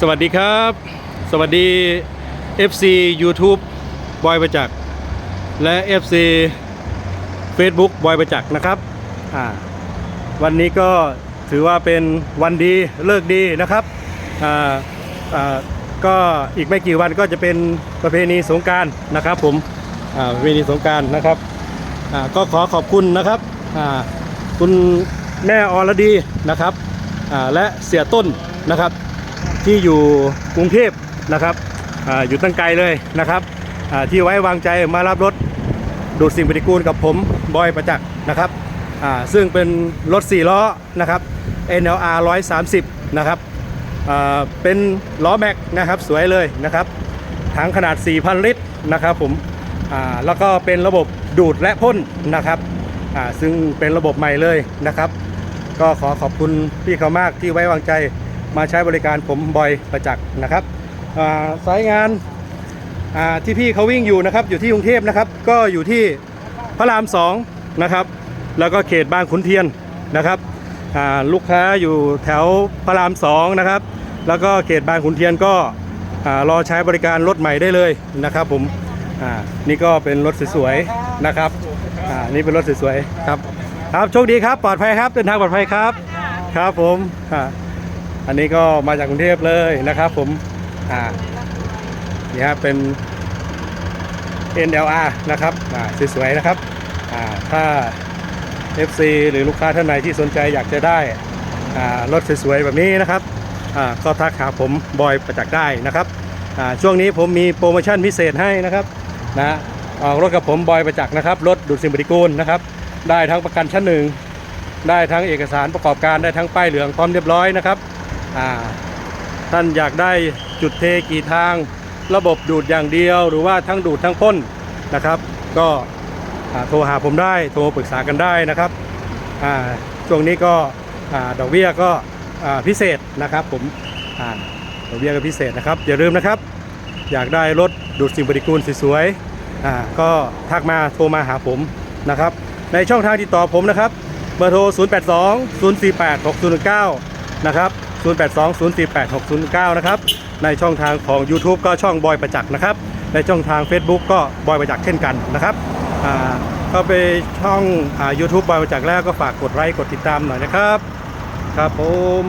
สวัสดีครับ สวัสดี FC YouTube บอยประจักษ์และ FC Facebook บอยประจักษ์นะครับอ่าวันนี้ก็ถือว่าเป็นวันดีเลิกดีนะครับอ่าอ่าก็อีกไม่กี่วันก็จะเป็นประเพณีสงการนะครับผมอ่าประเพณีสงการนะครับอ่าก็ขอขอบคุณนะครับอ่าคุณแม่อรดีนะครับอ่าและเสียต้นนะครับ ที่อยู่กรุงเทพนะครับออยู่ตั้งไกลเลยนะครับที่ไว้วางใจมารับรถดูดสิ่งปฏิกูลกับผมบอยประจักษ์นะครับซึ่งเป็นรถ 4 ล้อนะครับ NLR 130 นะครับเป็นล้อแม็กนะครับสวยเลยนะครับถังขนาด 4,000 ลิตรนะครับผมแล้วก็เป็นระบบดูดและพ่นนะครับซึ่งเป็นระบบใหม่เลยนะครับ ก็ขอขอบคุณพี่เขามากที่ไว้วางใจ มาใช้บริการผมบอยประจักษ์นะครับสายงานาที่พี่เขาวิ่งอยู่นะครับ อยู่ที่กรุงเทพนะครับ ก็อยู่ที่พระรามสองนะครับ แล้วก็เขตบางขุนเทียนนะครับลูกค้าอยู่แถวพระรามสองนะครับ แล้วก็เขตบางขุนเทียนก็รอใช้บริการรถใหม่ได้เลยนะครับ ผมนี่ก็เป็นรถสวยๆนะครับนี่เป็นรถสวยๆครับ ครับโชคดีครับปลอดภัยครับเดินทางปลอดภัยครับ ครับผม อันนี้ก็มาจากกรุงเทพเลยนะครับ ผมอ่านี่ครับเป็น NLR นะครับอ่าสวยๆนะครับอ่าถ้า FC หรือลูกค้าท่านไหนที่สนใจอยากจะได้อ่ารถสวยๆแบบนี้นะครับอ่าก็ทักหาผมบอยประจักษ์ได้นะครับอ่าช่วงนี้ผมมีโปรโมชั่นพิเศษให้นะครับนะออกรถกับผมบอยประจักษ์นะครับรถดูดสิ่งปฏิกูลนะครับ ได้ทั้งประกันชั้นหนึ่งได้ทั้งเอกสารประกอบการได้ทั้งป้ายเหลืองพร้อมเรียบร้อยนะครับ ท่านอยากได้จุดเทกี่ทาง ระบบดูดอย่างเดียว หรือว่าทั้งดูดทั้งพ่นนะครับ ก็โทรหาผมได้โทรปรึกษากันได้นะครับช่วงนี้ก็ดอกเบี้ยก็พิเศษนะครับผมอดอกเบี้ยก็พิเศษนะครับอย่าลืมนะครับ อยากได้รถดูดสิ่งปฏิกูลสวยๆก็ทักมาโทรมาหาผมนะครับ ในช่องทางติดต่อผมนะครับเบอร์โทร 082 048 6019 นะครับ 082 048 6019 นะครับ ในช่องทางของ YouTube ก็ช่องบอยประจักษ์นะครับ ในช่องทาง Facebook ก็บอยประจักษ์เช่นกันนะครับก็ไปช่องอ่า YouTube บอยประจักษ์แล้วก็ฝากกดไลค์กดติดตามหน่อยนะครับ ครับผม